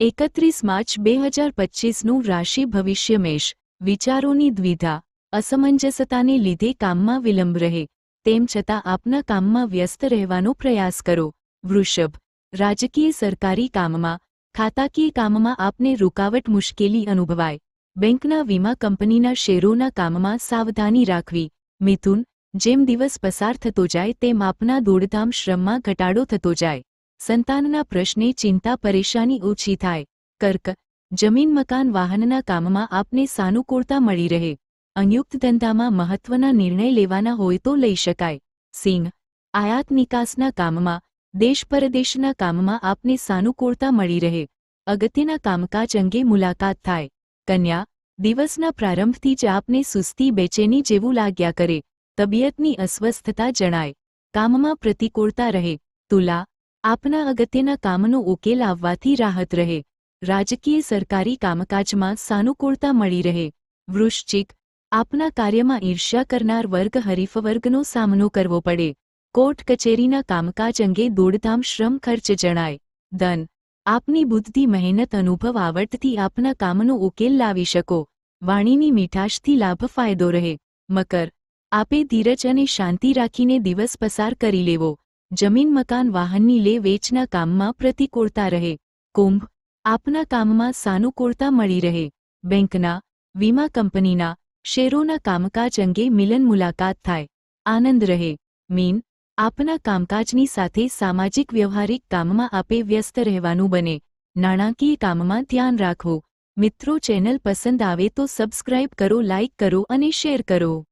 એકત્રીસ માર્ચ બે હજાર પચીસનું રાશિ ભવિષ્ય મેષ. વિચારોની દ્વિધા. અસમંજસતાને લીધે કામમાં વિલંબ રહે. તેમ છતાં આપના કામમાં વ્યસ્ત રહેવાનો પ્રયાસ કરો. વૃષભ. રાજકીય સરકારી કામમાં. ખાતાકીય કામમાં આપને રૂકાવટ મુશ્કેલી અનુભવાય. બેંકના વીમા કંપનીના શેરોના કામમાં સાવધાની રાખવી. મિથુન. જેમ દિવસ પસાર થતો જાય તેમ આપના દોડધામ શ્રમમાં ઘટાડો થતો જાય. સંતાનના પ્રશ્ને ચિંતા પરેશાની ઓછી થાય. કર્ક, જમીન મકાન વાહનના કામમાં આપને સાનુકૂળતા મળી રહે. અયુક્ત ધંધામાં મહત્વના નિર્ણય લેવાના હોય તો લઈ શકાય. સિંહ, આયાત નિકાસના કામમાં, દેશ પરદેશના કામમાં આપને સાનુકૂળતા મળી રહે. અગત્યના કામકાજ અંગે મુલાકાત થાય. કન્યા, દિવસના પ્રારંભથી જ આપને સુસ્તી બેચેની જેવું લાગ્યા કરે. તબિયતની અસ્વસ્થતા જણાય. કામમાં પ્રતિકૂળતા રહે. તુલા આપના અગત્યના કામનો ઉકેલ આવવાથી રાહત રહે. રાજકીય સરકારી કામકાજમાં સાનુકૂળતા મળી રહે. વૃશ્ચિક, આપના કાર્યમાં ઈર્ષ્યા કરનાર વર્ગ હરીફવર્ગનો સામનો કરવો પડે. કોર્ટ કચેરીના કામકાજ અંગે દોડધામ શ્રમ ખર્ચ જણાય. ધન, આપની બુદ્ધિ મહેનત અનુભવ આવડતથી આપના કામનો ઉકેલ લાવી શકો. વાણીની મીઠાશથી લાભ ફાયદો રહે. મકર, આપે ધીરજ અને શાંતિ રાખીને દિવસ પસાર કરી લેવો. જમીન, મકાન, વાહનની લે, વેચના કામમાં પ્રતિકૂળતા રહે. કુંભ, આપના કામમાં સાનુકૂળતા મળી રહે. બેંકના, વીમા કંપનીના, શેરોના કામકાજ અંગે મિલન મુલાકાત થાય. આનંદ રહે. મીન, આપના કામકાજની સાથે સામાજિક વ્યવહારિક કામમાં આપે વ્યસ્ત રહેવાનું બને. નાણાકીય કામમાં ધ્યાન રાખો. મિત્રો ચેનલ પસંદ આવે તો સબસ્ક્રાઇબ કરો, લાઇક કરો અને શેર કરો.